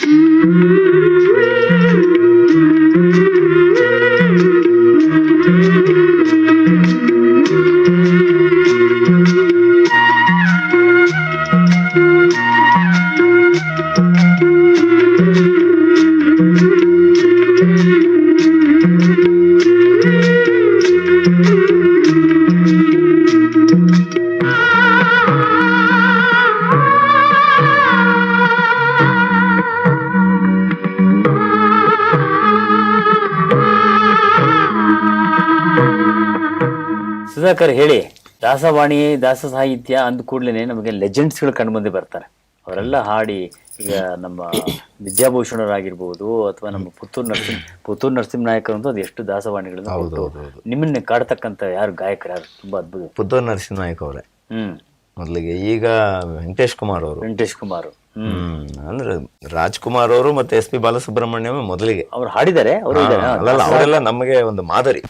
Mm-hmm. Sudhakar ಹೇಳಿ ದಾಸವಾಣಿ ದಾಸ ಸಾಹಿತ್ಯ ಅಂದ ಕೂಡಲೇ ನಮಗೆ ಲೆಜೆಂಡ್ಸ್ಗಳು ಕಂಡು ಬಂದು ಬರ್ತಾರೆ. ಅವರೆಲ್ಲ ಹಾಡಿ ಈಗ ನಮ್ಮ ವಿದ್ಯಾಭೂಷಣರಾಗಿರ್ಬೋದು ಅಥವಾ ನಮ್ಮ ಪುತ್ತೂರು ನರಸಿಂಹ ಪುತ್ತೂರು ನರಸಿಂಹ ನಾಯಕರು ಅಂತೂ ಅದು ಎಷ್ಟು ದಾಸವಾಣಿಗಳನ್ನು ಕೊಟ್ಟು ನಿಮ್ಮನ್ನ ಕಾಡ್ತಕ್ಕಂಥ ಯಾರು ಗಾಯಕರು ಯಾರು? ತುಂಬಾ ಅದ್ಭುತ. ಪುತ್ತೂರು ನರಸಿಂಹನಾಯಕ್ ಅವರೇ ಹ್ಮ್. ಮೊದಲಿಗೆ ಈಗ ವೆಂಕಟೇಶ್ ಕುಮಾರ್ ಅವರು. ವೆಂಕಟೇಶ್ ಕುಮಾರ್ ಹ್ಮ್. ಅಂದ್ರೆ ರಾಜ್ಕುಮಾರ್ ಅವರು ಮತ್ತೆ ಎಸ್ ಪಿ ಬಾಲಸುಬ್ರಹ್ಮಣ್ಯಂ ಮೊದಲಿಗೆ. ಅವ್ರು ಹಾಡಿದ್ದಾರೆ ಅವರು ಅಲ್ಲಲ್ಲ ಅವರೆಲ್ಲ ನಮಗೆ ಒಂದು ಮಾದರಿ.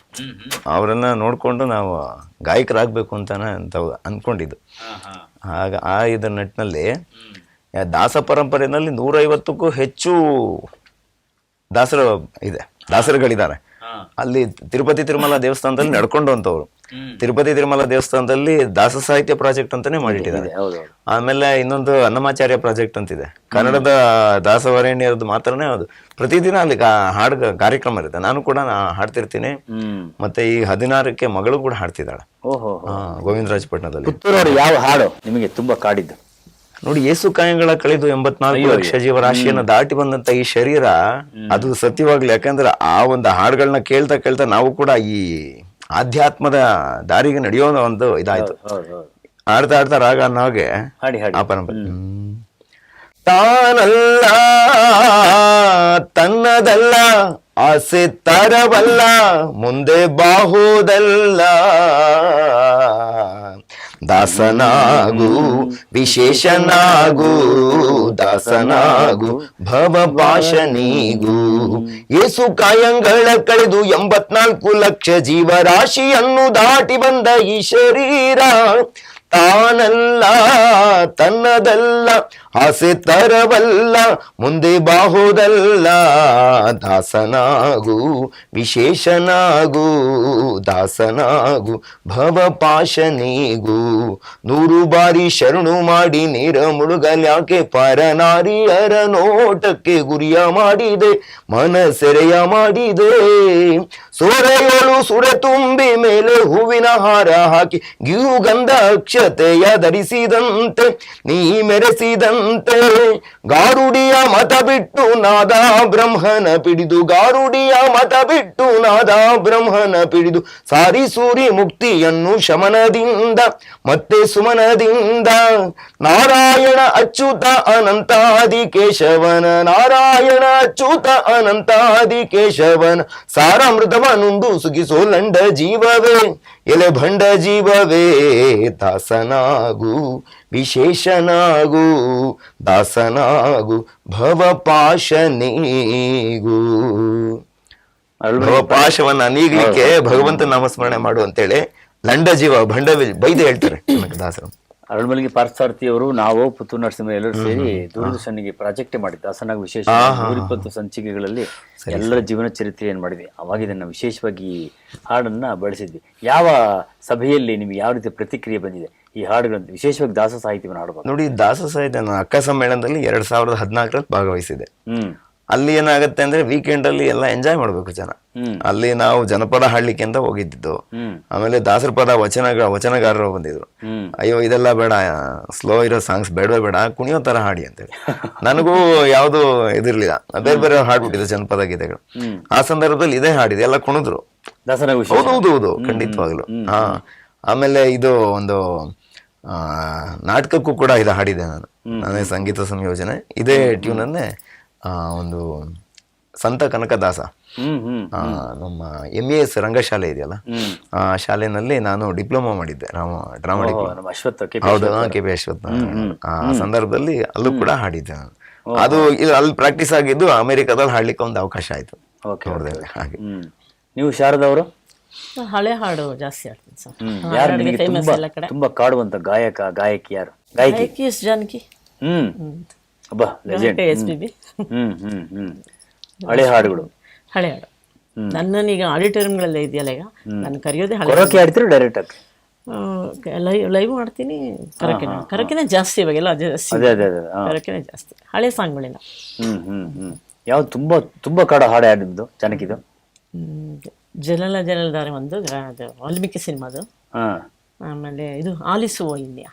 ಅವರನ್ನ ನೋಡ್ಕೊಂಡು ನಾವು ಗಾಯಕರಾಗಬೇಕು ಅಂತಾನೆ ಅಂತ ಅನ್ಕೊಂಡಿದ್ದು. ಆಗ ಆ ಇದ ನಿಟ್ಟಿನಲ್ಲಿ ದಾಸ ಪರಂಪರೆಯಲ್ಲಿ ನೂರೈವತ್ತಕ್ಕೂ ಹೆಚ್ಚು ದಾಸರ ಇದೆ. ದಾಸರಗಳಿದ್ದಾರೆ. ಅಲ್ಲಿ ತಿರುಪತಿ ತಿರುಮಲ ದೇವಸ್ಥಾನದಲ್ಲಿ ನಡ್ಕೊಂಡು ಅಂತವ್ರು ತಿರುಪತಿ ತಿರುಮಲ ದೇವಸ್ಥಾನದಲ್ಲಿ ದಾಸ ಸಾಹಿತ್ಯ ಪ್ರಾಜೆಕ್ಟ್ ಅಂತಾನೆ ಮಾಡಿಟ್ಟಿದ್ದಾರೆ. ಆಮೇಲೆ ಇನ್ನೊಂದು ಅನ್ನಮಾಚಾರ್ಯ ಪ್ರಾಜೆಕ್ಟ್ ಅಂತಿದೆ. ಕನ್ನಡದ ದಾಸವರೇಣ್ಯರದ್ದು ಮಾತ್ರನೇ ಅದು. ಪ್ರತಿದಿನ ಅಲ್ಲಿ ಹಾಡು ಕಾರ್ಯಕ್ರಮ ಇರುತ್ತೆ. ನಾನು ಕೂಡ ಹಾಡ್ತಿರ್ತೀನಿ. ಮತ್ತೆ ಈ ಹದಿನಾರಕ್ಕೆ ಮಗಳು ಕೂಡ ಹಾಡ್ತಿದ್ದಾಳೆ. ಗೋವಿಂದರಾಜಪಟ್ಟಣದಲ್ಲಿ. ಪುತ್ತೂರವರು ಯಾವ ಹಾಡು ನಿಮಗೆ ತುಂಬಾ ಕಾಡಿದ್ದು? ನೋಡಿ ಏಸು ಕಾಯಂಗಳ ಕಳೆದು ಎಂಬತ್ನಾಲ್ಕು ಲಕ್ಷ ಜೀವರಾಶಿಯನ್ನ ದಾಟಿ ಬಂದಂತ ಈ ಶರೀರ ಅದು ಸತ್ಯವಾಗ್ಲಿ. ಯಾಕಂದ್ರೆ ಆ ಒಂದು ಹಾಡುಗಳನ್ನ ಕೇಳ್ತಾ ಕೇಳ್ತಾ ನಾವು ಕೂಡ ಈ ಆಧ್ಯಾತ್ಮದ ದಾರಿಗೆ ನಡೆಯೋ ಒಂದು ಇದಾಯ್ತು. ಆಡ್ತಾ ಆಡ್ತಾ ರಾಗ ಅನ್ನೋಗೆ ಆ ಪರಂಪರೆ ತಾನಲ್ಲ ತನ್ನದಲ್ಲ ಆಸೆ ತರವಲ್ಲ ಮುಂದೆ ಬಾಹುದಲ್ಲ. ದಾಸನಾಗು ವಿಶೇಷನಾಗು ದಾಸನಾಗು ಭವಭಾಷನಿಗೂ ಏಸು ಕಾಯಂಗಳ ಕಳೆದು ಎಂಬತ್ನಾಲ್ಕು ಲಕ್ಷ ಜೀವರಾಶಿಯನ್ನು ದಾಟಿ ಬಂದ ಈ ಶರೀರ ತಾನಲ್ಲ ತನ್ನದಲ್ಲ ಆಸೆ ತರವಲ್ಲ, ಮುಂದೆ ಬಾಹುದಲ್ಲ, ದಾಸನಾಗು, ವಿಶೇಷನಾಗು, ದಾಸನಾಗು, ಭವಪಾಶನಿಗೂ. ನೂರು ಬಾರಿ ಶರಣು ಮಾಡಿ ನೀರ ಮುಳುಗಲ್ಯಾಕೆ ಪರನಾರಿಯರ ನೋಟಕ್ಕೆ ಗುರಿಯ ಮಾಡಿದೆ, ಮನಸೆರೆಯ ಮಾಡಿದೆ. ಸೋರೆಯಳು ಸುರ ತುಂಬಿ ಮೇಲೆ ಹೂವಿನ ಹಾರ ಹಾಕಿ, ಗೀವು ಗಂಧ ಅಕ್ಷತೆಯ ಧರಿಸಿದಂತೆ ನೀ ಮೆರೆಸಿದಂತೆ. ಗಾರುಡಿಯ ಮತ ಬಿಟ್ಟು ನಾದ ಬ್ರಹ್ಮನ ಪಿಡಿದು, ಗಾರುಡಿಯ ಮತ ಬಿಟ್ಟು ನಾದ ಬ್ರಹ್ಮನ ಪಿಡಿದು. ಸಾರಿ ಸೂರಿ ಮುಕ್ತಿಯನ್ನು ಶಮನದಿಂದ, ಮತ್ತೆ ಸುಮನದಿಂದ. ನಾರಾಯಣ ಅಚ್ಯುತ ಅನಂತಾದಿ ಕೇಶವನ, ನಾರಾಯಣ ಅಚ್ಯುತ ಅನಂತಾದಿ ಕೇಶವನ. ಸಾರಾಮೃತವನುಂಡು ಸುಗಿಸೋ ಲಂಡ ಜೀವವೇ ಎಲೆ ಭಂಡ ಜೀವವೇ ದಾಸನಾಗು ವಿಶೇಷನಾಗು ದಾಸನಾಗು ಭವಪಾಶನಿಗೂ ಭವಪಾಶವನ್ನ ನೀಗ್ಲಿಕ್ಕೆ ಭಗವಂತ ನಾಮಸ್ಮರಣೆ ಮಾಡು ಅಂತೇಳಿ ಲಂಡ ಜೀವ ಭಂಡ ಬೈದು ಹೇಳ್ತಾರೆ. ದಾಸರು. ಅರಳ್ಮಲಿಗೆ ಪಾರ್ಥಸಾರಥಿ ಅವರು ನಾವು ಪುತ್ತೂರು ನರಸಿಂಹ ಎಲ್ಲರೂ ಸೇರಿ ದೂರದರ್ಶನಿಗೆ ಪ್ರಾಜೆಕ್ಟ್ ಮಾಡಿದ್ದು. ದಾಸನಾಗ ವಿಶೇಷ ನೂರಿಪ್ಪತ್ತು ಸಂಚಿಕೆಗಳಲ್ಲಿ ಎಲ್ಲರ ಜೀವನ ಚರಿತ್ರೆ ಏನು ಮಾಡಿದ್ವಿ ಅವಾಗ ಇದನ್ನ ವಿಶೇಷವಾಗಿ ಈ ಹಾಡನ್ನ ಬಳಸಿದ್ವಿ. ಯಾವ ಸಭೆಯಲ್ಲಿ ನಿಮ್ಗೆ ಯಾವ ರೀತಿ ಪ್ರತಿಕ್ರಿಯೆ ಬಂದಿದೆ? ಈ ಹಾಡುಗಳಂತ ವಿಶೇಷವಾಗಿ ದಾಸ ಸಾಹಿತ್ಯವನ್ನು ಹಾಡಬಹುದು ನೋಡಿ ದಾಸ ಸಾಹಿತ್ಯ ನಾನು ಅಕ್ಕ ಸಮ್ಮೇಳನದಲ್ಲಿ ಎರಡ್ ಸಾವಿರದ ಹದಿನಾಲ್ಕರಲ್ಲಿ ಭಾಗವಹಿಸಿದೆ. ಹ್ಮ್. ಅಲ್ಲಿ ಏನಾಗುತ್ತೆ ಅಂದ್ರೆ ವೀಕೆಂಡ್ ಅಲ್ಲಿ ಎಲ್ಲ ಎಂಜಾಯ್ ಮಾಡ್ಬೇಕು ಜನ. ಅಲ್ಲಿ ನಾವು ಜನಪದ ಹಾಡ್ಲಿಕ್ಕೆ ಅಂತ ಹೋಗಿದ್ದು. ಆಮೇಲೆ ದಾಸರ ಪದ ವಚನ ವಚನಗಾರರು ಬಂದಿದ್ರು. ಅಯ್ಯೋ ಇದೆಲ್ಲ ಬೇಡ ಸ್ಲೋ ಇರೋ ಸಾಂಗ್ಸ್ ಬೇಡವೇ ಬೇಡ ಕುಣಿಯೋ ತರ ಹಾಡಿ ಅಂತೇಳಿ. ನನಗೂ ಯಾವುದು ಇದಿರ್ಲಿಲ್ಲ. ಬೇರೆ ಬೇರೆ ಹಾಡ್ಬಿಟ್ಟಿದೆ ಜನಪದ ಗೀತೆಗಳು. ಆ ಸಂದರ್ಭದಲ್ಲಿ ಇದೇ ಹಾಡಿದೆ ಎಲ್ಲ ಕುಣಿದ್ರು. ಹೌದು ಹೌದು ಹೌದು ಖಂಡಿತವಾಗ್ಲು. ಹಾ. ಆಮೇಲೆ ಇದು ಒಂದು ಆ, ನಾಟಕಕ್ಕೂ ಕೂಡ ಇದು ಹಾಡಿದೆ ನಾನು. ನಾನೇ ಸಂಗೀತ ಸಂಯೋಜನೆ. ಇದೇ ಟ್ಯೂನ್ ಅನ್ನೇ ಆ, ಒಂದು ಸಂತ ಕನಕದಾಸ. ಹ್ಮ್ ಹ್ಮ್ ನಮ್ಮ ಎಂ ಎ ಎಸ್ ರಂಗಶಾಲೆ ಇದೆಯಲ್ಲ? ಆ ಶಾಲೆನಲ್ಲಿ ನಾನು ಡಿಪ್ಲೊಮಾ ಮಾಡಿದ್ದೆ ರಾಮ ಡ್ರಾಮಾ ಡಿಪ್ಲೊಮಾ. ಕೆ ಹೌದು ಕೆ ಪಿ ಅಶ್ವತ್ ಆ ಸಂದರ್ಭದಲ್ಲಿ ಅಲ್ಲೂ ಕೂಡ ಹಾಡಿದ್ದೆ ನಾನು. ಅದು ಇದು ಅಲ್ಲಿ ಪ್ರಾಕ್ಟೀಸ್ ಆಗಿದ್ದು ಅಮೆರಿಕದಲ್ಲಿ ಹಾಡ್ಲಿಕ್ಕೆ ಒಂದು ಅವಕಾಶ ಆಯ್ತು. ಓಕೆ ಹಾಗೆ. ನೀವು ಶಾರದವರು ಅವರು? ಹಳೆ ಹಾಡು ಜಾಸ್ತಿ ಹಾಡ್ತೀನಿ ಸರ್. ತುಂಬಾ ತುಂಬಾ ಕಾಡುವಂತ ಗಾಯಕ ಗಾಯಕಿ ಯಾರು? ಗಾಯಕಿ. ಜಾನಕಿ. ಹ್ಮ್. ಅಬ್ಬಾ ಲೆಜೆಂಡ್ ಎಸ್ ಪಿ ಬಿ ಹ್ಮ್ ಹ್ಮ್ ಹ್ಮ್. ಹಳೆ ಹಾಡುಗಳು. ಹಳೆ ಹಾಡು. ನನ್ನನ್ನೀಗ ಆಡಿಟೋರಿಯಂಗಳೆಲ್ಲ ಇದೆಯಲ್ಲ ಈಗ? ನಾನು ಕರೆಯೋದೇ ಹಳೆ ಆಡ್ತೀರಾ ಡೈರೆಕ್ಟ್ ಆಗಿ? ಲೈವ್ ಲೈವ್ ಮಾಡ್ತೀನಿ. ಕರಕಿನ. ಕರಕಿನ ಜಾಸ್ತಿ ಇವಾಗೆಲ್ಲ ಜಾಸ್ತಿ ಅದೇ ಅದೇ ಅದೇ ಹಾ. ಕರಕಿನ ಜಾಸ್ತಿ. ಹಳೆ ಸಾಂಗ್ಗಳಿಲ್ಲ ಹ್ಮ್ ಹ್ಮ್ ಹ್ಮ್. ಯಾವ್ದು ತುಂಬಾ ತುಂಬಾ ಕಾಡು ಹಾಡು ಹಾಡಿದ್ದು ಜನಕಿದು? ಜಲಲ ಜಲಲ್ದಾರೆ ಒಂದು ಅದು ವಾಲ್ಮೀಕಿ ಸಿನಿಮಾದು ಆಮೇಲೆ ಇದು ಆಲಿಸುವ ಇಂಡಿಯಾ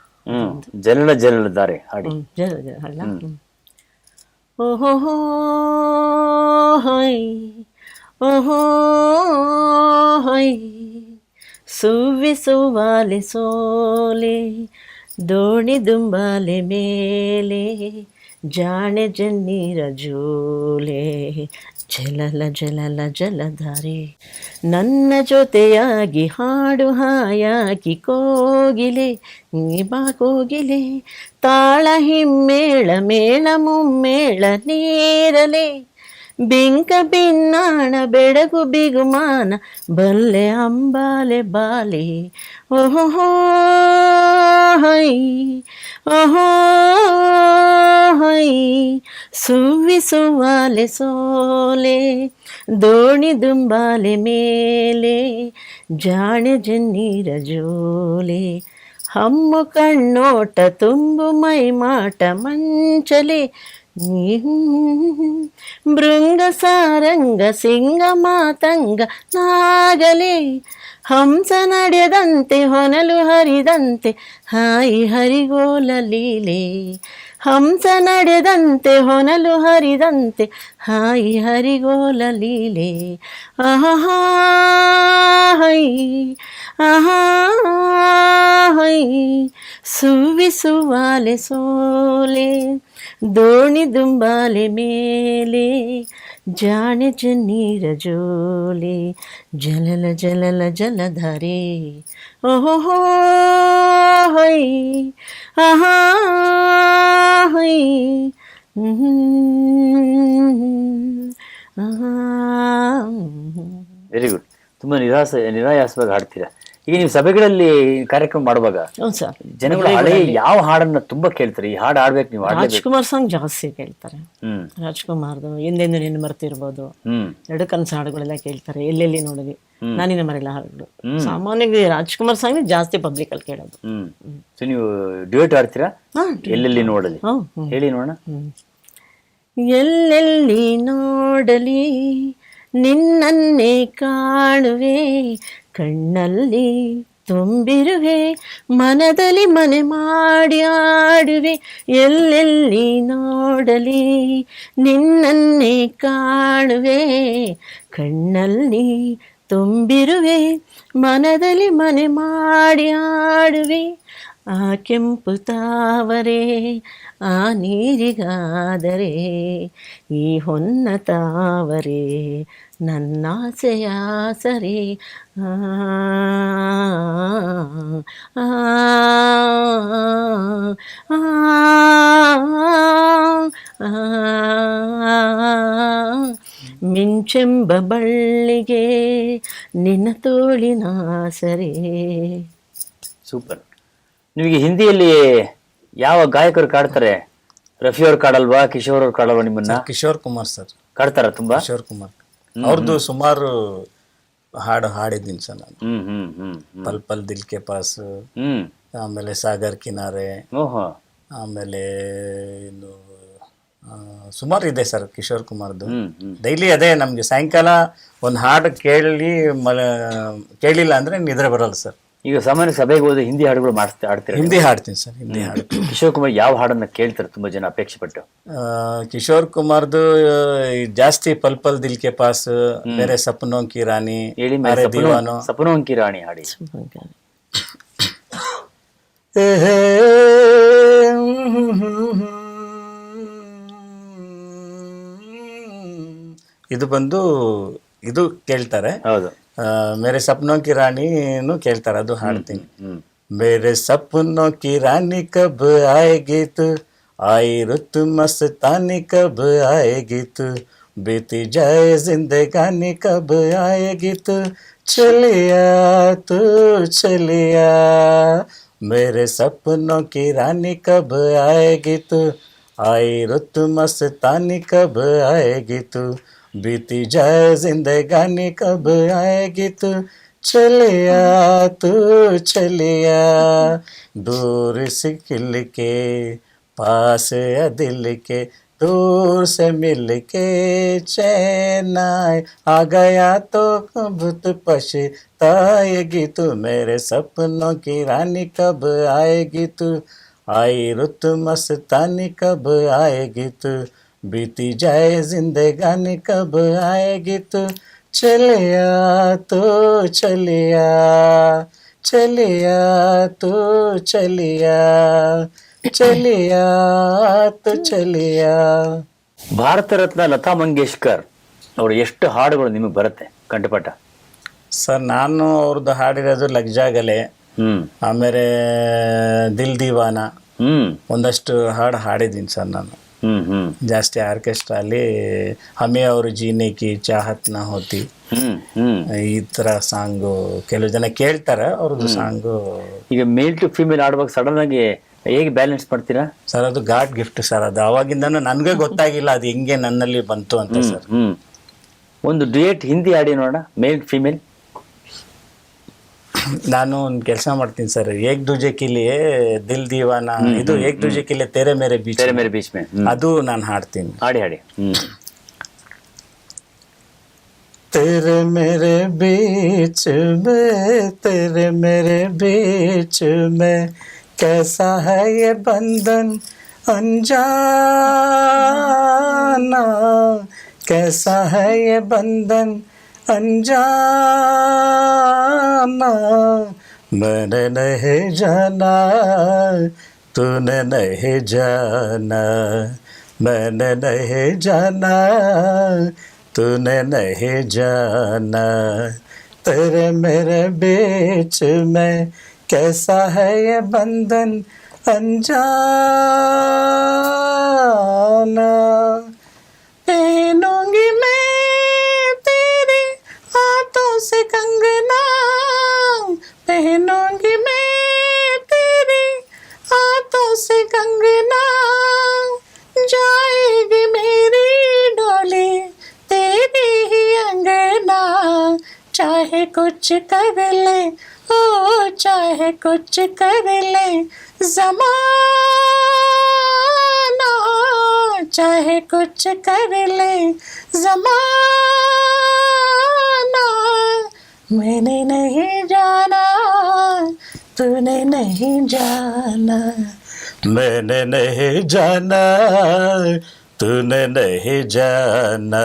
ದಾರಿ ದಾರೆ ಹಾಡಿ. ಜಲ ಜಲ ওহো হই ওহো হই সুবে সোবালে সোলে দোড়ি দুম্বালে মেলে জানে জন্নি রজুলে ಜಲಲ ಜಲಲ ಜಲಧಾರೆ ನನ್ನ ಜೊತೆಯಾಗಿ ಹಾಡು ಹಾಯಾಗಿ ಕೋಗಿಲೆ, ನೀ ಬಾ ಕೋಗಿಲೆ. ತಾಳ ಹಿಮ್ಮೇಳ, ಮೇಳ ಮುಮ್ಮೇಳ, ನೀರಲೆ. ಬಿಂಕ ಬಿನ್ನಾಣ ಬೆಡಗು ಬಿಗುಮಾನ ಬಲ್ಲೆ ಅಂಬಾಲೆ ಬಾಲೆ ಓಹೋ ಹೈ ಓಹೋ ಹೈ ಸುವ್ವಿ ಸುವಾಲೆ ಸೋಲೆ ದೋಣಿ ದುಂಬಾಲೆ ಮೇಲೆ ಜಾಣೆ ಜನ್ನೀರ ಜೋಲೆ ಹಮ್ಮು ಕಣ್ಣೋಟ ತುಂಬು ಮೈ ಮಾಟ ಮಂಚಲೆ ಭೃಂಗ ಸಾರಂಗ ಸಿಂಗ ಮಾತಂಗ ನಾಗಲೆ ಹಂಸ ನಡೆದಂತೆ ಹೊನಲು ಹರಿದಂತೆ ಹಾಯಿ ಹರಿಗೋಲ ಲೀಲೆ ಹಂಸ ನಡೆದಂತೆ ಹೊನಲು ಹರಿದಂತೆ ಹಾಯಿ ಹರಿಗೋಲ ಲೀಲೆ ಆಹಾ ಹೈ ಆಹಾ ಹೈ ಸುವ್ವಿ ಸುವಾಲೆ ಸೋಲೆ ದೋಣಿ ದುಂಬಾಲೆ ಮೇಲೆ, ಜಾಣೆ ಜನ್ನೀರ ಜೋಲೆ ಜಲಲ ಜಲಲ ಜಲಧಾರೆ. ಓಹೋ ಹೈ ಆಹಾ, ಹೈ. ವೆರಿ ಗುಡ್ ತುಂಬಾ ನಿರಾಸ, ನಿರಾಯಾಸವಾಗಿ ಹಾಡ್ತೀರಾ? ಈಗ ನೀವು ಸಭೆಗಳಲ್ಲಿ ಕಾರ್ಯಕ್ರಮ ಮಾಡುವಾಗ ಸರ್. ಜನಗಳು ಹಳೆ ಯಾವ ಹಾಡನ್ನ ತುಂಬಾ ಕೇಳ್ತಾರೆ. ಈ ಹಾಡು ಹಾಡ್ಬೇಕು ನೀವು ಹಾಡ್ಲೇಬೇಕು. ರಾಜ್ಕುಮಾರ್ ಸಾಂಗ್ ಜಾಸ್ತಿ ಕೇಳ್ತಾರೆ. ಹ್ಮ್. ರಾಜ್ಕುಮಾರ್ದು ಎಂದೆಂದು ನಿನ್ನ ಮರ್ತಿರ್ಬೋದು. ಹ್ಮ್. ಎರಡು ಕನಸು ಹಾಡುಗಳೆಲ್ಲ ಕೇಳ್ತಾರೆ. ಎಲ್ಲೆಲ್ಲಿ ನೋಡಿದ್ವಿ ನಾನಿನ ಮರೆಯಲ್ಲ ಹಾಡುಗಳು. ಸಾಮಾನ್ಯವಾಗಿ ರಾಜ್ಕುಮಾರ್ ಸಾಂಗ್ ಜಾಸ್ತಿ ಪಬ್ಲಿಕ್ ಅಲ್ಲಿ ಕೇಳೋದು. ಹ್ಮ್. ಸೊ ನೀವು ಡ್ಯೂಯೇಟ್ ಆಡ್ತೀರಾ ಹಾ ಎಲ್ಲೆಲ್ಲಿ ನೋಡಲಿ? ಹ್ಮ್. ಹೇಳಿ ನೋಡೋಣ. ಎಲ್ಲೆಲ್ಲಿ ನೋಡಲಿ? ನಿನ್ನನ್ನೇ ಕಾಣುವೆ. ಕಣ್ಣಲ್ಲಿ ತುಂಬಿರುವೆ, ಮನದಲ್ಲಿ ಮನೆ ಮಾಡಿ ಆಡುವೆ, ಎಲ್ಲೆಲ್ಲಿ ನೋಡಲಿ ನಿನ್ನನ್ನೇ ಕಾಣುವೆ. ಕಣ್ಣಲ್ಲಿ ತುಂಬಿರುವೆ, ಮನದಲ್ಲಿ ಮನೆ ಮಾಡಿ ಆಡುವೆ, ಆ ಕೆಂಪು ತಾವರೆ, ಆ ನೀರಿಗಾದರೆ ಈ ಹೊನ್ನ ತಾವರೆ. ನನ್ನಾಸೆಯ ಸರಿ ಮಿಂಚೆಂಬ ಬಳ್ಳಿಗೆ ನಿನ್ನ ತೋಳಿನ ಸರಿ ಸೂಪರ್ ನಿಮಗೆ ಹಿಂದಿಯಲ್ಲಿ ಯಾವ ಗಾಯಕರು ಕಾಡ್ತಾರೆ ರಫಿ ಅವ್ರು ಕಾಡಲ್ವಾ ಕಿಶೋರ್ ಅವ್ರು ಕಾಡಲ್ವಾ ನಿಮ್ಮನ್ನ ಕಿಶೋರ್ ಕುಮಾರ್ ಸರ್ ಕಾಡ್ತಾರ ತುಂಬಾ ಕಿಶೋರ್ ಕುಮಾರ್ ಅವ್ರದ್ದು ಸುಮಾರು ಹಾಡು ಹಾಡಿದ್ದೀನಿ ಸರ್ ನಾನು. ಪಲ್ ಪಲ್ ದಿಲ್ ಕೆ ಪಾಸ್ ಆಮೇಲೆ ಸಾಗರ್ ಕಿನಾರೆ ಆಮೇಲೆ ಇನ್ನು ಸುಮಾರು ಇದೆ ಸರ್ ಕಿಶೋರ್ ಕುಮಾರ್ದು. ಡೈಲಿ ಅದೇ ನಮಗೆ ಸಾಯಂಕಾಲ ಒಂದು ಹಾಡು ಕೇಳಿ ಮಲ ಕೇಳಿಲ್ಲ ಅಂದರೆ ನಿದ್ರೆ ಬರಲ್ಲ ಸರ್. ಈಗ ಸಾಮಾನ್ಯ ಸಭೆಗೆ ಹೋದ್ರೆ ಹಿಂದಿ ಹಾಡುಗಳು ಮಾಡ್ತಾ ಆಡ್ತೀರ ಹಿಂದಿ ಹಾಡ್ತೀನಿ ಸರ್ ಹಿಂದಿ ಹಾಡು. ಕಿಶೋರ್ ಕುಮಾರ್ ಯಾವ ಹಾಡನ್ನ ಕೇಳ್ತಾರೆ ತುಂಬಾ ಜನ ಅಪೇಕ್ಷೆ ಪಟ್ಟು ಕಿಶೋರ್ ಕುಮಾರ್ದು ಈ ಜಾಸ್ತಿ ಪಲ್ ಪಲ್ ದಿಲ್ ಕೆ ಪಾಸ್ ಬೇರೆ ಸಪ್ನೋ ಕಿ ರಾಣಿ ಹೇಳಿ ಅರೆ ದೀವಾನೋ. ಸಪನು ಅಂಕಿ ರಾಣಿ ಹಾಡಿ. ಇದು ಬಂದು ಇದು ಕೇಳ್ತಾರೆ. ಹೌದು. ಆ, ಮೇರೆ ಸಪ್ನೋ ಕಿ ರಾಣಿನು ಕೇಳ್ತಾರೆ ಅದು ಹಾಡ್ತೀನಿ ಹ್ಮ್ मेरे सपनों की रानी कब आएगी तू आई रुत मस्तानी कब आएगी तू बीती जाए जिंदगानी कब आएगी तू चलिया तू चलिया मेरे सपनों की रानी कब आएगी तू आई रुत मस्तानी कब आएगी तू बीती जाए जिंदगानी, कब आएगी तू चलिया तू चलिया दूर से खिल के पास है दिल के, दूर से मिल के चैन आए। आ गया तो कब तो पछताएगी तू? मेरे सपनों की रानी कब आएगी तू? आई रुत मस्तानी, कब आएगी तू? बीती जाए जिंदगानी कब आएगी तू चलिया तो चलिया चलिया तो चलिया ಚಲಿಯಾ ತು ಚಲಿಯಾ ಭಾರತ ರತ್ನ ಲತಾ ಮಂಗೇಶ್ಕರ್ ಅವ್ರ ಎಷ್ಟು ಹಾಡುಗಳು ನಿಮಗೆ ಬರುತ್ತೆ ಕಂಠಪಾಠ ಸರ್ ನಾನು ಅವ್ರದ್ದು ಹಾಡಿರೋದು ಲಗ್ಜಾಗಲೆ ಹ್ಮ್ ಆಮೇಲೆ ದಿಲ್ ದಿವಾನ ಹ್ಮ್ ಒಂದಷ್ಟು ಹಾಡು ಹಾಡಿದ್ದೀನಿ ಸರ್ ನಾನು ಹ್ಮ್ ಹ್ಮ್ ಜಾಸ್ತಿ ಆರ್ಕೆಸ್ಟ್ರಾ ಅಲ್ಲಿ ಹಮೆ ಅವರು ಜೀನೆ ಕಿ ಚಾಹತ್ನ ಹೋತಿ. ಈ ತರ ಸಾಂಗು ಕೆಲವು ಜನ ಕೇಳ್ತಾರೆ ಅವ್ರದ್ದು ಸಾಂಗು. ಈಗ ಮೇಲ್ ಟು ಫಿಮೇಲ್ ಆಡುವಾಗ ಸಡನ್ ಆಗಿ ಹೇಗೆ ಬ್ಯಾಲೆನ್ಸ್ ಮಾಡ್ತೀರಾ? ಸರ್ ಅದು ಗಾಡ್ ಗಿಫ್ಟ್ ಸರ್ ಅದು ಅವಾಗಿಂದ ನನಗೆ ಗೊತ್ತಾಗಿಲ್ಲ ಅದು ಹೆಂಗೆ ನನ್ನಲ್ಲಿ ಬಂತು ಅಂತ ಸರ್. ಹ್ಮ್. ಒಂದು ಡೇಟ್ ಹಿಂದಿ ಆಡಿ ನೋಡೋಣ ಮೇಲ್ ಫಿಮೇಲ್ ನಾನು ಒಂದು ಕೆಲಸ ಮಾಡ್ತೀನಿ ಸರ್ ಏಕ್ ದುಜೆ ಕಿಲಿಯೇ ದಿಲ್ ದೀವಾನ ಇದು ಏಕ್ ದುಜೆ ಕಿಲಿಯೇ ತೆರೆ ಮೇರೆ ಬೀಚ್ ತೆರೆ ಮೇರೆ ಬೀಚ್ ಮೇ ಹ್ಮ್. ಅದು ನಾನು ಹಾಡ್ತೀನಿ ಹಾಡಿ ಹಾಡಿ ಹ್ಮ್ तेरे मेरे बीच में तेरे मेरे बीच में कैसा है ये बंधन अनजाना कैसा है ये बंधन अनजाना मैंने नहीं जाना, तूने नहीं जाना। मैंने नहीं जाना, तूने नहीं जाना। तेरे मेरे बीच में कैसा है ये बंधन? अनजाना से कंगना, पहनूँगी मैं तेरे हाथों से कंगना। जाएगी मेरी डोली तेरी ही अंगना। चाहे कुछ कर ले, ओ, चाहे कुछ कर ले। जमाना, चाहे कुछ कर ले। जमाना मैंने नहीं जाना, तूने नहीं जाना। मैंने नहीं जाना, तूने नहीं जाना।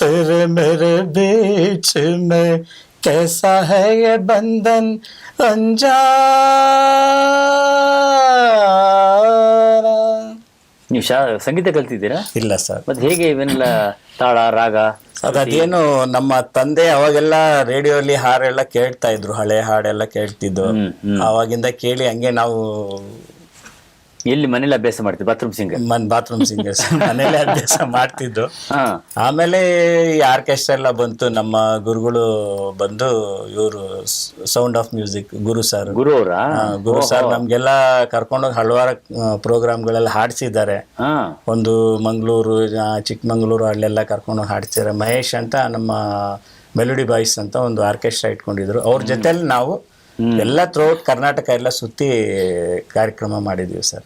तेरे मेरे बीच में कैसा है ये बंधन अनजाना ನೀವು ಶಾ ಸಂಗೀತ ಕಲ್ತಿದ್ದೀರಾ? ಇಲ್ಲ ಸರ್. ಮತ್ತೆ ಹೇಗೆ ಇವೆಲ್ಲ ತಾಳ ರಾಗ ಅದೇನು ನಮ್ಮ ತಂದೆ ಅವಾಗೆಲ್ಲ ರೇಡಿಯೋಲಿ ಹಾಡೆಲ್ಲ ಕೇಳ್ತಾ ಇದ್ರು ಹಳೆ ಹಾಡೆಲ್ಲ ಕೇಳ್ತಿದ್ದು. ಅವಾಗಿಂದ ಕೇಳಿ ಹಂಗೆ ನಾವು ಎಲ್ಲಿ ಮನೇಲಿ ಅಭ್ಯಾಸ ಮಾಡ್ತೀವಿ ಬಾತ್ರೂಮ್ ಸಿಂಗರ್ ಮನ್ ಬಾತ್ರೂಮ್ ಸಿಂಗರ್ಸ್ ಮನೇಲೆ ಅಭ್ಯಾಸ ಮಾಡ್ತಿದ್ದು. ಹಾ. ಆಮೇಲೆ ಈ ಆರ್ಕೆಸ್ಟ್ರಾ ಎಲ್ಲ ಬಂತು. ನಮ್ಮ ಗುರುಗಳು ಬಂದು ಇವರು sound of music Guru sir Guru ಅವರ? ಗುರು ಸರ್ ನಮ್ಗೆಲ್ಲ ಕರ್ಕೊಂಡು ಹಲವಾರು ಪ್ರೋಗ್ರಾಮ್ಗಳೆಲ್ಲ ಹಾಡಿಸಿದ್ದಾರೆ. ಹಾ. ಒಂದು ಮಂಗಳೂರು ಚಿಕ್ಕಮಂಗ್ಳೂರು ಅಲ್ಲೆಲ್ಲ ಕರ್ಕೊಂಡು ಹಾಡ್ತಿದ್ದಾರೆ ಮಹೇಶ್ ಅಂತ ನಮ್ಮ ಮೆಲೋಡಿ ಬಾಯ್ಸ್ ಅಂತ ಒಂದು ಆರ್ಕೆಸ್ಟ್ರಾ ಇಟ್ಕೊಂಡಿದ್ರು. ಅವ್ರ ಜೊತೆಲಿ ನಾವು ಎಲ್ಲ ಥ್ರೂಔಟ್ ಕರ್ನಾಟಕ ಎಲ್ಲ ಸುತ್ತಿ ಕಾರ್ಯಕ್ರಮ ಮಾಡಿದ್ವಿ ಸರ್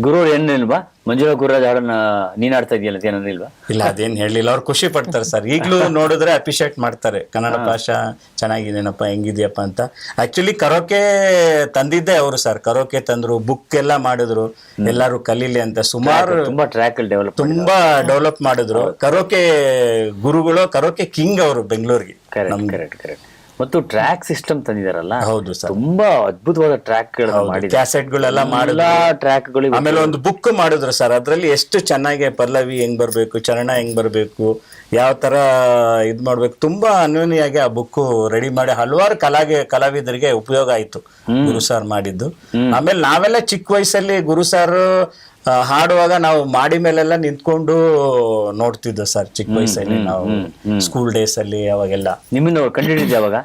ಗುರು ಏನಿಲ್ವಾ ಮಂಜುಳ ಗುರುರಾಜ್ ಅವರನ್ನ ನೀನ್ ಆಡ್ತಾ ಇದೆಯಲ್ಲ ಏನಾದ್ರು ಇಲ್ವಾ? ಇಲ್ಲ ಅದೇನ್ ಹೇಳಿಲ್ಲ. ಅವ್ರು ಖುಷಿ ಪಡ್ತಾರೆ ಸರ್. ಈಗಲೂ ನೋಡಿದ್ರೆ ಅಪ್ರಿಶಿಯೇಟ್ ಮಾಡ್ತಾರೆ. ಕನ್ನಡ ಭಾಷಾ ಚೆನ್ನಾಗಿದೇನಪ್ಪ ಹೆಂಗಿದೆಯಪ್ಪ ಅಂತ. ಆಕ್ಚುಲಿ ಕರೋಕೆ ತಂದಿದ್ದೆ ಅವರು ಸರ್. ಕರೋಕೆ ತಂದ್ರು ಬುಕ್ ಎಲ್ಲ ಮಾಡಿದ್ರು. ಎಲ್ಲಾರು ಕಲೀಲಿ ಅಂತ ಸುಮಾರು ತುಂಬಾ ಟ್ರ್ಯಾಕ್ ಡೆವಲಪ್ ತುಂಬಾ ಡೆವಲಪ್ ಮಾಡಿದ್ರು. ಕರೋಕೆ ಗುರುಗಳು ಕರೋಕೆ ಕಿಂಗ್ ಅವರು ಬೆಂಗಳೂರಿಗೆ. ಕರೆಕ್ಟ್ ಕರೆಕ್ಟ್ ಕರೆಕ್ಟ್ ಮತ್ತು ಟ್ರ್ಯಾಕ್ ಸಿಸ್ಟಮ್ ತಂದಿದಾರಲ್ಲ ಹೌದು ಸರ್. ತುಂಬಾ ಅದ್ಭುತವಾದ ಟ್ರ್ಯಾಕ್ ಕ್ಯಾಸೆಟ್ ಗಳೆಲ್ಲ ಮಾಡಿದ್ರು. ಟ್ರ್ಯಾಕ್ಗಳು ಆಮೇಲೆ ಒಂದು ಬುಕ್ ಮಾಡಿದ್ರು ಸರ್. ಅದ್ರಲ್ಲಿ ಎಷ್ಟು ಚೆನ್ನಾಗಿ ಪಲ್ಲವಿ ಹೆಂಗ್ ಬರ್ಬೇಕು ಚರಣ ಹೆಂಗ್ ಬರ್ಬೇಕು ಯಾವ ತರ ಇದ್ ಮಾಡ್ಬೇಕು ತುಂಬಾ ಅನ್ಯೋನ್ಯವಾಗಿ ಆ ಬುಕ್ ರೆಡಿ ಮಾಡಿ ಹಲವಾರು ಕಲಾಗೆ ಕಲಾವಿದರಿಗೆ ಉಪಯೋಗ ಆಯ್ತು ಗುರು ಸರ್ ಮಾಡಿದ್ದು. ಆಮೇಲೆ ನಾವೆಲ್ಲ ಚಿಕ್ಕ ವಯಸ್ಸಲ್ಲಿ ಗುರು ಸರ್ ಹಾಡುವಾಗ ನಾವು ಮಾಡಿ ಮೇಲೆಲ್ಲ ನಿಂತ್ಕೊಂಡು ನೋಡ್ತಿದ್ದೋ ಸರ್ ಚಿಕ್ಕ ವಯಸ್ಸಲ್ಲಿ ನಾವು ಸ್ಕೂಲ್ ಡೇಸ್ ಅಲ್ಲಿ ಅವಾಗೆಲ್ಲ. ನಿಮ್ಮನ್ನು ಕಂಡಿಡಿದ್ದೆ ಅವಾಗ?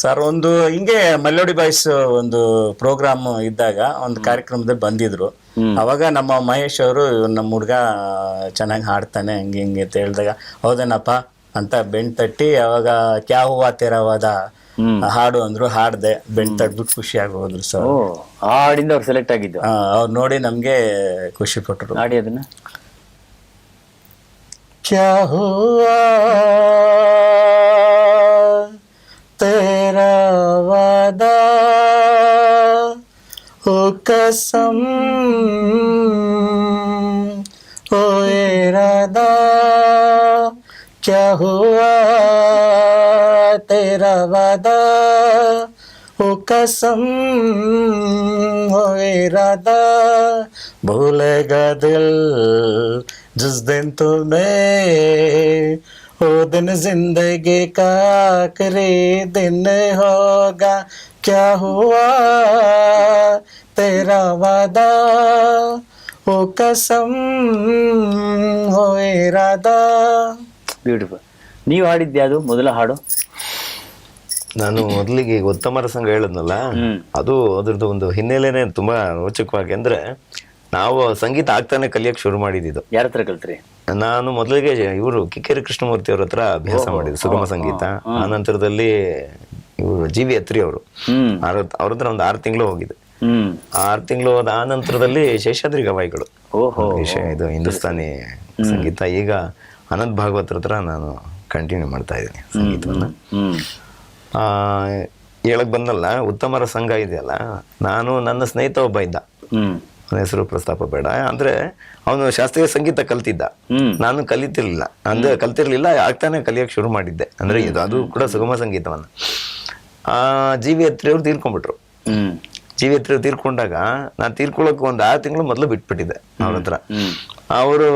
ಸರ್ ಒಂದು ಹಿಂಗೆ ಮಲ್ಲೋಡಿ ಬಾಯ್ಸ್ ಒಂದು ಪ್ರೋಗ್ರಾಮ್ ಇದ್ದಾಗ ಒಂದು ಕಾರ್ಯಕ್ರಮದಲ್ಲಿ ಬಂದಿದ್ರು. ಅವಾಗ ನಮ್ಮ ಮಹೇಶ್ ಅವರು ನಮ್ಮ ಹುಡ್ಗ ಚೆನ್ನಾಗಿ ಹಾಡ್ತಾನೆ ಹಂಗೆ ಹಿಂಗೆ ಅಂತ ಹೇಳಿದಾಗ ಹೌದೇನಪ್ಪ ಅಂತ ಬೆಣ್ ತಟ್ಟಿ ಅವಾಗ ಕ್ಯಾ ಹೂವಾ ತೆರವಾದ ಹಾಡು ಅಂದ್ರು ಹಾಡ್ದೆ ಬೆಂಡ್ ತಗ್ಬಿಟ್ಟು ಖುಷಿ ಆಗೋದ್ರು ಸರ್. ಹಾಡಿಂದ ಅವ್ರು ಸೆಲೆಕ್ಟ್ ಆಗಿದ್ದು? ಅವ್ರು ನೋಡಿ ನಮ್ಗೆ ಖುಷಿ ಪಟ್ಟರು ಹಾಡಿ ಅದನ್ನ. ಕ್ಯಾ ಹುವಾ तेरा वादा ओ कसम कसम ओ इरादा भूलेगा दिल जिस दिन तुम्हें ओ दिन जिंदगी का आखिरी दिन होगा क्या हुआ तेरा वादा ओ कसम ओ इरादा ಬ್ಯೂಟಿಫುಲ್ ನೀವು ಹಾಡಿದ್ದು ಯಾವುದು ಮೊದಲ ಹಾಡು ನಾನು ಮೊದಲಿಗೆ ಉತ್ತಮರ ಸಂಘ ಹೇಳಿದ್ನಲ್ಲ ಅದು ಅದ್ರದ್ದು ಒಂದು ಹಿನ್ನೆಲೆನೆ ತುಂಬಾ ರೋಚಕವಾಗಿ ಅಂದ್ರೆ ನಾವು ಸಂಗೀತ ಆಗ್ತಾನೆ ಕಲಿಯಕ್ ಶುರು ಮಾಡಿದ್ದು ಯಾರ ಹತ್ರ ಕಲ್ತ್ರಿ? ನಾನು ಮೊದಲಿಗೆ ಇವರು ಕಿಕ್ಕೇರಿ ಕೃಷ್ಣಮೂರ್ತಿ ಅವ್ರ ಹತ್ರ ಅಭ್ಯಾಸ ಮಾಡಿದ್ದು ಸುಗಮ ಸಂಗೀತ. ಆ ನಂತರದಲ್ಲಿ ಇವರು ಜಿ ವಿ ಅತ್ರಿ ಅವರು. ಅವ್ರ ಹತ್ರ ಒಂದು ಆರು ತಿಂಗಳು ಹೋಗಿದೆ ಆರ್ ತಿಂಗಳು ಹೋದ ಆ ನಂತರದಲ್ಲಿ ಶೇಷಾದ್ರಿ ಗವಾಯಿಗಳು. ಇದು ಹಿಂದೂಸ್ತಾನಿ ಸಂಗೀತ. ಈಗ ಅನಂತ್ ಭಾಗವತ್ ಹತ್ರ ನಾನು ಕಂಟಿನ್ಯೂ ಮಾಡ್ತಾ ಇದ್ದೀನಿ ಸಂಗೀತವನ್ನ. ಹೇಳಕ್ ಬಂದಲ್ಲ ಉತ್ತಮರ ಸಂಘ ಇದೆಯಲ್ಲ ನಾನು ನನ್ನ ಸ್ನೇಹಿತ ಒಬ್ಬ ಇದ್ದ. ಹೆಸರು ಪ್ರಸ್ತಾಪ ಬೇಡ. ಅಂದ್ರೆ ಅವನು ಶಾಸ್ತ್ರೀಯ ಸಂಗೀತ ಕಲ್ತಿದ್ದ. ನಾನು ಕಲಿತಿರ್ಲಿಲ್ಲ. ಅಂದ್ರೆ ಕಲ್ತಿರ್ಲಿಲ್ಲ ಆಗ್ತಾನೆ ಕಲಿಯಕ್ ಶುರು ಮಾಡಿದ್ದೆ. ಅಂದ್ರೆ ಇದು ಅದು ಕೂಡ ಸುಗಮ ಸಂಗೀತವನ್ನ. ಆ ಜಿ ವಿ ಹತ್ರಿ ಅವ್ರು ತೀರ್ಕೊಂಡ್ಬಿಟ್ರು. ಜೀವಿ ಜಿ ವಿ ಹತ್ರಿ ತೀರ್ಕೊಂಡಾಗ ನಾನು ತೀರ್ಕೊಳ್ಳೋಕೆ ಒಂದು ಆರು ತಿಂಗಳು ಮೊದಲು ಬಿಟ್ಬಿಟ್ಟಿದ್ದೆ ಅವ್ರ ಹತ್ರ. ಅವರು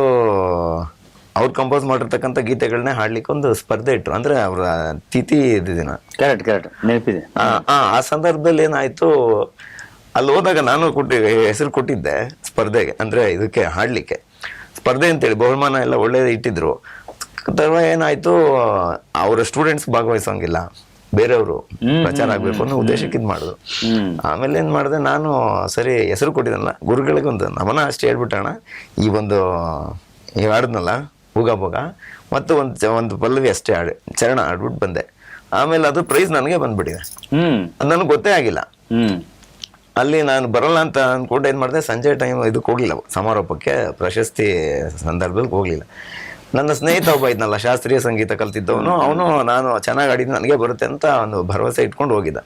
ಅವ್ರು ಕಂಪೋಸ್ ಮಾಡಿರ್ತಕ್ಕಂಥ ಗೀತೆಗಳನ್ನೇ ಹಾಡ್ಲಿಕ್ಕೆ ಒಂದು ಸ್ಪರ್ಧೆ ಇಟ್ರು. ಅಂದ್ರೆ ಅವರ ತಿಥಿ ದಿನ. ಕರೆಕ್ಟ್ ಕರೆಕ್ಟ್ ನೆನಪಿದೆ. ಆ ಆ- ಆ ಸಂದರ್ಭದಲ್ಲಿ ಏನಾಯ್ತು ಅಲ್ಲಿ ಹೋದಾಗ ನಾನು ಕೊಟ್ಟಿ ಹೆಸರು ಕೊಟ್ಟಿದ್ದೆ ಸ್ಪರ್ಧೆಗೆ. ಅಂದ್ರೆ ಇದಕ್ಕೆ ಹಾಡ್ಲಿಕ್ಕೆ. ಸ್ಪರ್ಧೆ ಅಂತೇಳಿ ಬಹುಮಾನ ಎಲ್ಲ ಒಳ್ಳೇದು ಇಟ್ಟಿದ್ರು. ತರುವ ಏನಾಯ್ತು ಅವರ ಸ್ಟೂಡೆಂಟ್ಸ್ ಭಾಗವಹಿಸೋಂಗಿಲ್ಲ. ಬೇರೆಯವರು ಪ್ರಚಾರ ಆಗ್ಬೇಕು ಅನ್ನೋ ಉದ್ದೇಶಕ್ಕೆ ಇದು ಮಾಡಿದ್ರು ಆಮೇಲೆ ಏನ್ ಮಾಡಿದೆ ನಾನು ಸರಿ ಹೆಸರು ಕೊಟ್ಟಿದ್ದಲ್ಲ ಗುರುಗಳಿಗೆ ಒಂದು ನಮನ ಅಷ್ಟೇ ಹೇಳ್ಬಿಟ್ಟಣ. ಈ ಒಂದು ಹಾಡಿದ್ನಲ್ಲ ಹೂಗ ಭೋಗ ಮತ್ತು ಒಂದು ಒಂದು ಪಲ್ಲವಿ ಅಷ್ಟೇ ಆಡಿ ಚರಣ ಆಡ್ಬಿಟ್ಟು ಬಂದೆ. ಆಮೇಲೆ ಅದು ಪ್ರೈಸ್ ನನಗೆ ಬಂದ್ಬಿಟ್ಟಿದೆ. ಹ್ಮ್. ಅದು ನನಗೆ ಗೊತ್ತೇ ಆಗಿಲ್ಲ. ಅಲ್ಲಿ ನಾನು ಬರಲ್ಲ ಅಂತ ಅಂದ್ಕೊಂಡು ಏನು ಮಾಡಿದೆ ಸಂಜೆ ಟೈಮ್ ಇದಕ್ಕೆ ಹೋಗಲಿಲ್ಲ. ಸಮಾರೋಪಕ್ಕೆ ಪ್ರಶಸ್ತಿ ಸಂದರ್ಭಕ್ಕೆ ಹೋಗಲಿಲ್ಲ. ನನ್ನ ಸ್ನೇಹಿತ ಒಬ್ಬ ಇದ್ನಲ್ಲ ಶಾಸ್ತ್ರೀಯ ಸಂಗೀತ ಕಲ್ತಿದ್ದವನು. ಅವನು ನಾನು ಚೆನ್ನಾಗಿ ಆಡಿದ್ದು ನನಗೆ ಬರುತ್ತೆ ಅಂತ ಒಂದು ಭರವಸೆ ಇಟ್ಕೊಂಡು ಹೋಗಿದ್ದ.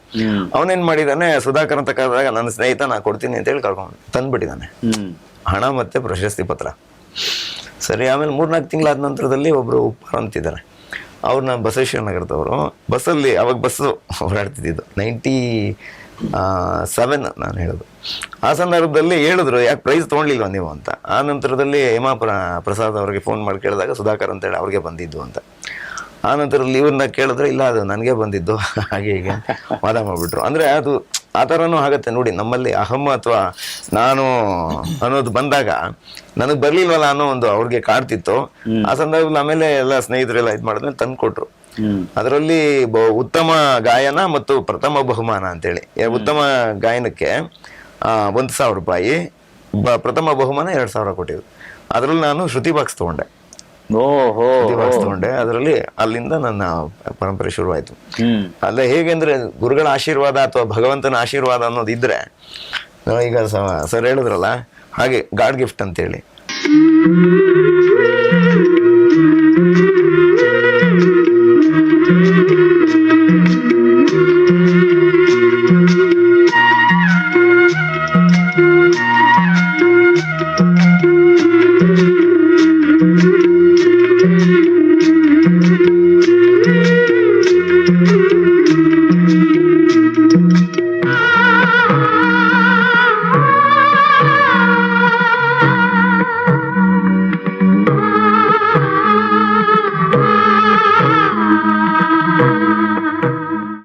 ಅವನೇನು ಮಾಡಿದ್ದಾನೆ ಮಾಡಿದಾನೆ ಸುಧಾಕರ್ ಅಂತ ಕರೆದಾಗ ನನ್ನ ಸ್ನೇಹಿತ ನಾ ಕೊಡ್ತೀನಿ ಅಂತ ಹೇಳಿ ಕರ್ಕೊಂಡು ತಂದ್ಬಿಟ್ಟಿದ್ದಾನೆ ಹಣ ಮತ್ತೆ ಪ್ರಶಸ್ತಿ ಪತ್ರ. ಸರಿ, ಆಮೇಲೆ ಮೂರ್ನಾಲ್ಕು ತಿಂಗಳಾದ ನಂತರದಲ್ಲಿ ಒಬ್ಬರು ಉಪ್ಪಾರ ಅಂತಿದ್ದಾರೆ ಅವ್ರನ್ನ ಬಸವೇಶ್ವರ ನಗರದವರು. ಬಸ್ಸಲ್ಲಿ ಅವಾಗ ಬಸ್ಸು ಓಡಾಡ್ತಿದ್ದು ನೈಂಟಿ ಸೆವೆನ್ ನಾನು ಹೇಳೋದು. ಆ ಸಂದರ್ಭದಲ್ಲಿ ಹೇಳಿದ್ರು, ಯಾಕೆ ಪ್ರೈಸ್ ತೊಗೊಳ್ಲಿಲ್ವ ನೀವು ಅಂತ. ಆ ನಂತರದಲ್ಲಿ ಹೇಮಾ ಪ್ರ ಪ್ರಸಾದ್ ಅವರಿಗೆ ಫೋನ್ ಮಾಡಿ ಕೇಳಿದಾಗ ಸುಧಾಕರ್ ಅಂತೇಳಿ ಅವ್ರಿಗೆ ಬಂದಿದ್ದು ಅಂತ. ಆ ನಂತರದಲ್ಲಿ ಇವ್ರನ್ನ ಕೇಳಿದ್ರೆ, ಇಲ್ಲ ಅದು ನನಗೆ ಬಂದಿದ್ದು. ಹಾಗೆ ಹೀಗೆ ವಾದ ಮಾಡಿಬಿಟ್ರು. ಅಂದರೆ ಅದು ಆ ಥರನೂ ಆಗತ್ತೆ ನೋಡಿ ನಮ್ಮಲ್ಲಿ ಅಹಂ ಅಥವಾ ನಾನು ಅನ್ನೋದು ಬಂದಾಗ ನನಗೆ ಬರ್ಲಿಲ್ವಲ್ಲ ಅನ್ನೋ ಒಂದು ಅವ್ರಿಗೆ ಕಾಡ್ತಿತ್ತು. ಆ ಸಂದರ್ಭದಲ್ಲಿ ಆಮೇಲೆ ಎಲ್ಲ ಸ್ನೇಹಿತರೆಲ್ಲ ಇದು ಮಾಡಿದ್ಮೇಲೆ ತಂದು ಕೊಟ್ರು ಅದರಲ್ಲಿ ಬ- ಉತ್ತಮ ಗಾಯನ ಮತ್ತು ಪ್ರಥಮ ಬಹುಮಾನ ಅಂತೇಳಿ. ಉತ್ತಮ ಗಾಯನಕ್ಕೆ ಒಂದು ಸಾವಿರ ರೂಪಾಯಿ ಬ- ಪ್ರಥಮ ಬಹುಮಾನ ಎರಡು ಸಾವಿರ ಕೊಟ್ಟಿದ್ರು. ಅದರಲ್ಲಿ ನಾನು ಶ್ರುತಿ ಬಾಕ್ಸ್ ತಗೊಂಡೆ. ತಗೊಂಡೆ ಅದರಲ್ಲಿ ಅಲ್ಲಿಂದ ನನ್ನ ಪರಂಪರೆ ಶುರುವಾಯಿತು. ಅಲ್ಲ ಹೇಗೆಂದ್ರೆ ಗುರುಗಳ ಆಶೀರ್ವಾದ ಅಥವಾ ಭಗವಂತನ ಆಶೀರ್ವಾದ ಅನ್ನೋದು ಇದ್ರೆ ಈಗ ಸರ್ ಹೇಳಿದ್ರಲ್ಲ ಹಾಗೆ ಗಾಡ್ ಗಿಫ್ಟ್ ಅಂತೇಳಿ.